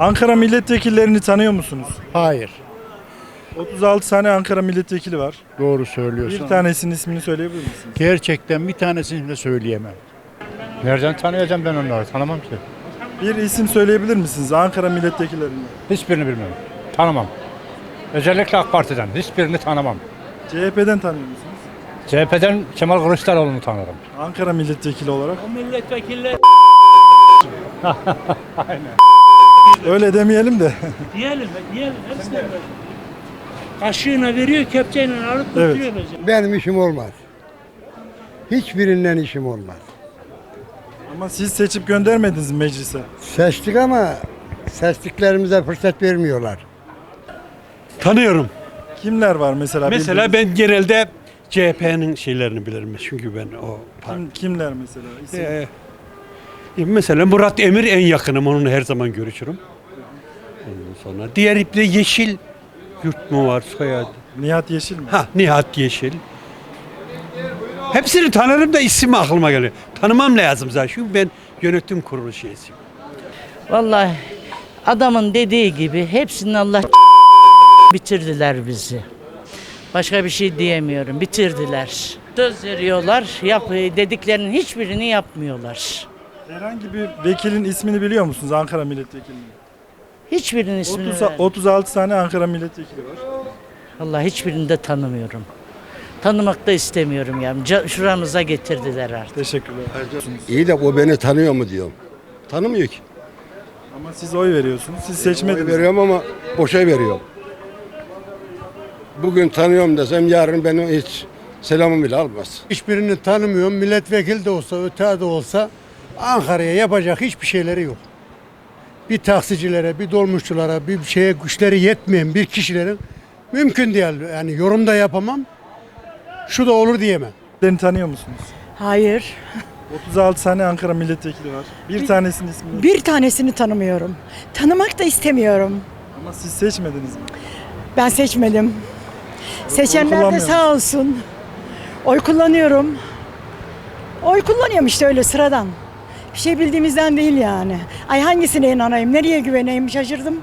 Ankara milletvekillerini tanıyor musunuz? Hayır. 36 tane Ankara milletvekili var. Doğru söylüyorsun. Bir tanesinin ismini söyleyebilir misiniz? Gerçekten bir tanesini bile söyleyemem. Nereden tanıyacağım ben onları? Tanımam ki. Bir isim söyleyebilir misiniz Ankara milletvekillerinden? Hiçbirini bilmiyorum. Tanımam. Özellikle AK Parti'den. Hiçbirini tanımam. CHP'den tanıyor musunuz? CHP'den Kemal Kılıçdaroğlu'nu tanırım. Ankara milletvekili olarak. Milletvekilleri Öyle demeyelim de. diyelim, diyelim. Hepsi de. Kaşığına veriyor, kepçeyle alıp Evet. götürüyor mesela. Benim işim olmaz. Hiçbirinden işim olmaz. Ama siz seçip göndermediniz mi meclise. Seçtik ama seçtiklerimize fırsat vermiyorlar. Tanıyorum. Kimler var mesela? Mesela bildiğiniz? ben genelde CHP'nin şeylerini bilirim. Çünkü ben o parti. Kim, kimler mesela? İsim. Ee, mesela Murat Emir en yakınım. Onunla her zaman görüşürüm. Ondan sonra diğer iple Yeşil Yurt mu var soyadı? Nihat Yeşil mi? Ha Nihat Yeşil. Hepsini tanırım da isim aklıma geliyor. Tanımam lazım zaten. Çünkü ben yönetim kurulu şeysiyim. Vallahi adamın dediği gibi hepsinin Allah bitirdiler bizi. Başka bir şey diyemiyorum. Bitirdiler. Söz veriyorlar, yap dediklerinin hiçbirini yapmıyorlar. Herhangi bir vekilin ismini biliyor musunuz Ankara milletvekilinin? Hiçbirinin ismini 30, ver- 36 tane Ankara milletvekili var. Vallahi hiçbirini de tanımıyorum. Tanımak da istemiyorum yani. Ca- Şuramıza getirdiler artık. Teşekkürler. İyi de o beni tanıyor mu diyorum. Tanımıyor ki. Ama siz oy veriyorsunuz. Siz Oy seçmediniz. veriyorum ama boşa veriyorum. Bugün tanıyorum desem yarın benim hiç selamımı bile almaz. Hiçbirini tanımıyorum. Milletvekili de olsa, öte de olsa Ankara'ya yapacak hiçbir şeyleri yok. Bir taksicilere, bir dolmuşçulara, bir şeye güçleri yetmeyen bir kişilerin mümkün değil. Yani yorum da yapamam. Şu da olur diyemem. Beni tanıyor musunuz? Hayır. 36 tane Ankara milletvekili var. Bir tanesinin ismini. Bir tanesini tanımıyorum. Tanımak da istemiyorum. Ama siz seçmediniz mi? Ben seçmedim. Seçenler de sağ olsun. Oy kullanıyorum. Oy kullanıyorum işte öyle sıradan. Bir şey bildiğimizden değil yani. Ay hangisine inanayım, nereye güveneyim şaşırdım.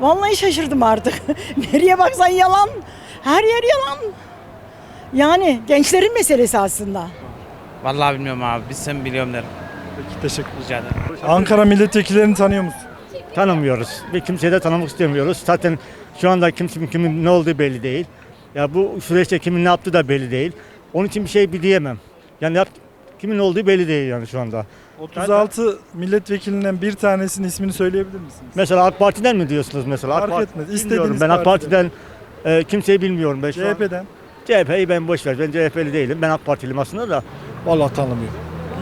Vallahi şaşırdım artık. nereye baksan yalan. Her yer yalan. Yani gençlerin meselesi aslında. Vallahi bilmiyorum abi. Biz sen biliyorum derim. Peki teşekkür Rica ederim. Ankara milletvekillerini tanıyor musun? Tanımıyoruz. Ve kimseyi de tanımak istemiyoruz. Zaten şu anda kimsenin kimin ne olduğu belli değil. Ya bu süreçte kimin ne yaptığı da belli değil. Onun için bir şey diyemem. Yani yap, kimin olduğu belli değil yani şu anda. 36 milletvekilinden bir tanesinin ismini söyleyebilir misiniz? Mesela AK Parti'den mi diyorsunuz mesela? Fark AK etmez. Bilmiyorum. İstediğiniz Ben AK partiden. Parti'den e, kimseyi bilmiyorum. Ben şu an- CHP'den. CHP'yi ben boş ver. Ben CHP'li değilim. Ben AK Partiliyim aslında da. Vallahi tanımıyorum.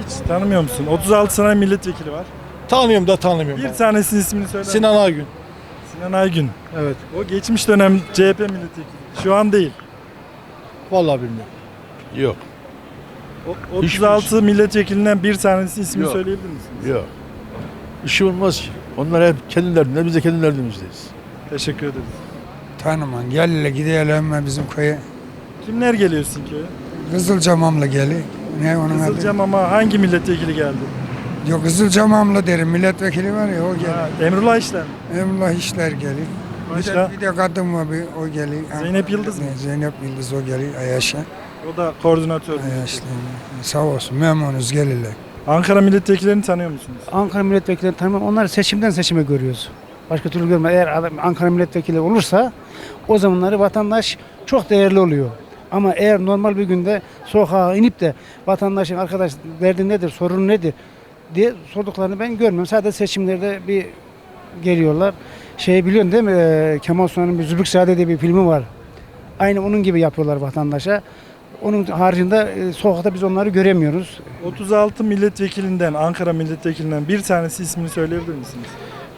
Hiç tanımıyor musun? 36 tane milletvekili var. Tanıyorum da tanımıyorum. Bir tanesinin ismini söyle. Sinan Aygün. Sinan Aygün. Evet. O geçmiş dönem CHP milletvekili. Şu an değil. Vallahi bilmiyorum. Yok. O, 36 milletvekilinden bir tanesinin ismini Yok. söyleyebilir misiniz? Yok. İşi olmaz ki. Onlar hep kendi derdinde, biz de kendi derdimizdeyiz. Teşekkür ederiz. Tanımam. Gel hele gidelim bizim köye. Kimler geliyor sizin köye? Kızılcamamlı geli. Ne onun adı? Kızılcam ama hangi milletvekili geldi? Yok Kızılcamamlı derim. Milletvekili var ya o gel. Ha, Emrullah İşler. Emrullah işler geli. Bir Başka? de, bir de kadın var bir o geli. Zeynep Yıldız mı? Zeynep Yıldız o geli. Ayaşa. O da koordinatör. Ayaşla. Sağ olsun. Memnunuz gelirler. Ankara milletvekillerini tanıyor musunuz? Ankara milletvekillerini tanımam. Onları seçimden seçime görüyoruz. Başka türlü görme. Eğer adam Ankara milletvekili olursa o zamanları vatandaş çok değerli oluyor. Ama eğer normal bir günde sokağa inip de vatandaşın arkadaş derdi nedir, sorunu nedir diye sorduklarını ben görmüyorum. Sadece seçimlerde bir geliyorlar. Şey biliyorsun değil mi? Ee, Kemal Sunal'ın bir Zübükzade diye bir filmi var. Aynı onun gibi yapıyorlar vatandaşa. Onun haricinde e, sokakta biz onları göremiyoruz. 36 milletvekilinden, Ankara milletvekilinden bir tanesi ismini söyleyebilir misiniz?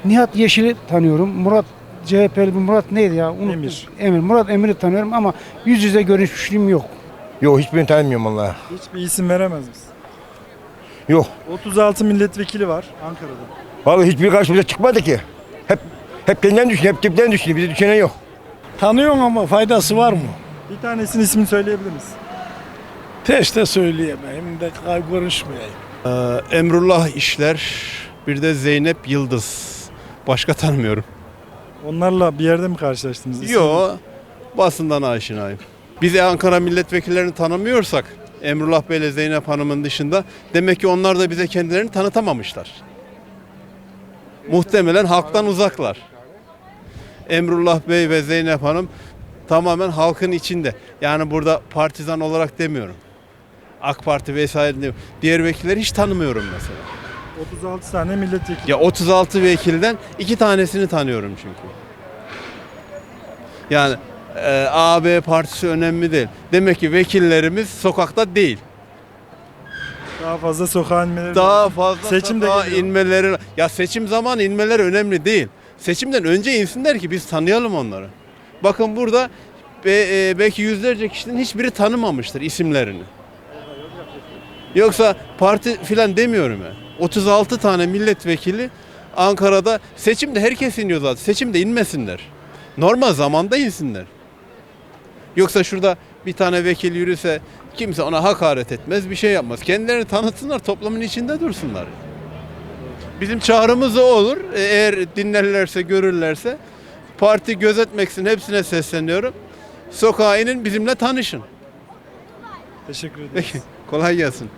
Nihat Yeşil'i tanıyorum. Murat CHP'li bir Murat neydi ya? Unuttum. Emir. Emir. Murat Emir'i tanıyorum ama yüz yüze görüşmüşlüğüm yok. Yok hiçbirini tanımıyorum vallahi. Hiçbir isim veremez misin? Yok. 36 milletvekili var Ankara'da. Vallahi hiçbir karşımıza çıkmadı ki. Hep kendinden düşünüyor, hep cepten düşünüyor. Bize düşünen yok. Tanıyorum ama faydası var mı? Bir tanesinin ismini söyleyebilir misin? De söyleyemeyim de konuşmayayım. Emrullah İşler, bir de Zeynep Yıldız. Başka tanımıyorum. Onlarla bir yerde mi karşılaştınız? İsim- Yo, basından aşinayım. Biz Ankara milletvekillerini tanımıyorsak, Emrullah Bey ile Zeynep Hanım'ın dışında, demek ki onlar da bize kendilerini tanıtamamışlar. Muhtemelen halktan uzaklar. Emrullah Bey ve Zeynep Hanım tamamen halkın içinde. Yani burada partizan olarak demiyorum. AK Parti vesaire demiyorum. Diğer vekilleri hiç tanımıyorum mesela. 36 tane milletvekili. Ya 36 vekilden iki tanesini tanıyorum çünkü. Yani e, AB partisi önemli değil. Demek ki vekillerimiz sokakta değil. Daha fazla sokağa inmeleri Daha lazım. fazla Seçim de sokağa geliyor. inmeleri ya seçim zamanı inmeleri önemli değil. Seçimden önce insinler ki biz tanıyalım onları. Bakın burada e, belki yüzlerce kişinin hiçbiri tanımamıştır isimlerini. Yoksa parti filan demiyorum ya. 36 tane milletvekili Ankara'da seçimde herkes iniyor zaten. Seçimde inmesinler. Normal zamanda insinler. Yoksa şurada bir tane vekil yürüse kimse ona hakaret etmez, bir şey yapmaz. Kendilerini tanıtsınlar, toplumun içinde dursunlar. Bizim çağrımız o olur. E, Eğer dinlerlerse, görürlerse parti gözetmeksin hepsine sesleniyorum. Sokağa inin bizimle tanışın. Teşekkür ederim. Peki kolay gelsin. Sağ